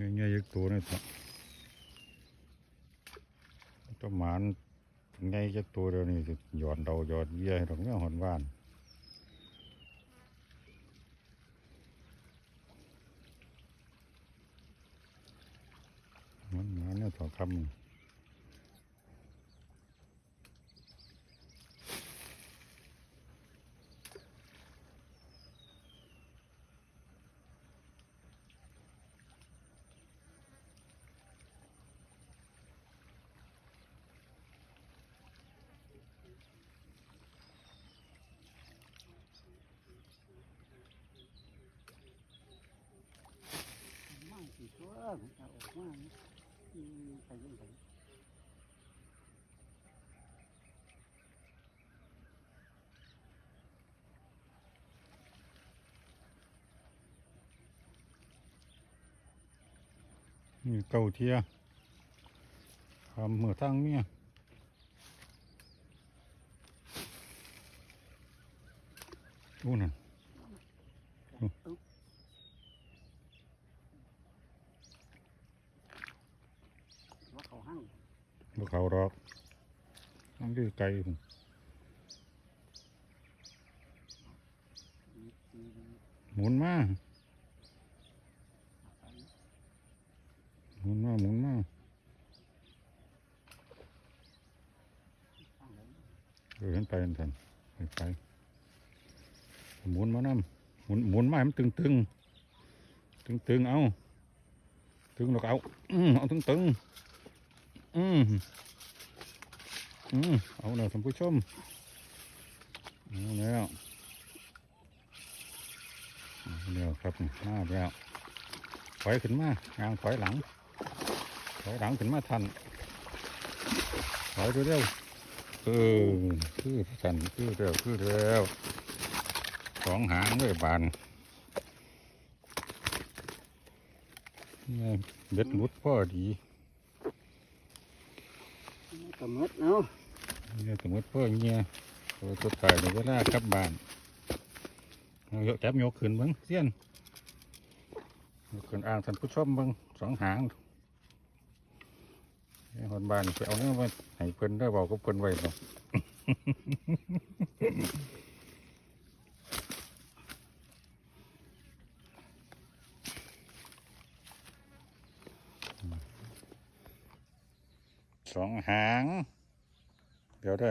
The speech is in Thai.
ง่ายๆยักตัวนี่สิต้องหมานง่ายยักตัวเดียวนี่สิหย่อนเดาหย่อนเยี่ยให้เราเนี่ยหอนว่านมันหมาเนี่ยสองคำ สิตัวมันจะออกมาอืมไปยังไงนี่เก่าเทียทำเหมือทั้งเมียอู้นั่น ว่าเขาหั่ง บ่เขาดอกนั่นคือไก่พุ่นอืมหมุนมาหมุนมาหมุนมาเออเห็นไปเห็นทันไปไปหมุนมาน้ำหมุนหมุนมาให้มันตึงตึงตึงตึงเอาตึงแล้วก็เอาเอาตึงตึงๆ อืมอืมเอาเนอะท่านผู้ชมเอาแล้วเอาแล้วครับมาแล้วถอยขึ้นมางางถอยหลัง ถอยหลังขึ้นมาทันถอยเร็วๆเออคือสันคือเร็วคือเร็วสองหางเลยบานเนี่ยเบ็ดหลุดพ่อดี ก็หมดเนาะเนี่ยสมมติพ่อเงี้ยตัวตัวตายในเวลากลับบ้านเอายกจับยกขึ้นเบิ้งเสี้ยนยกขึ้นอ่างท่านผู้ชมเบิ้งสองหางคนบ้านไปเอาเนี่ยมาให้เพิ่นได้บอกกับเพิ่นไว้บ่ สองหาง เดี๋ยวได้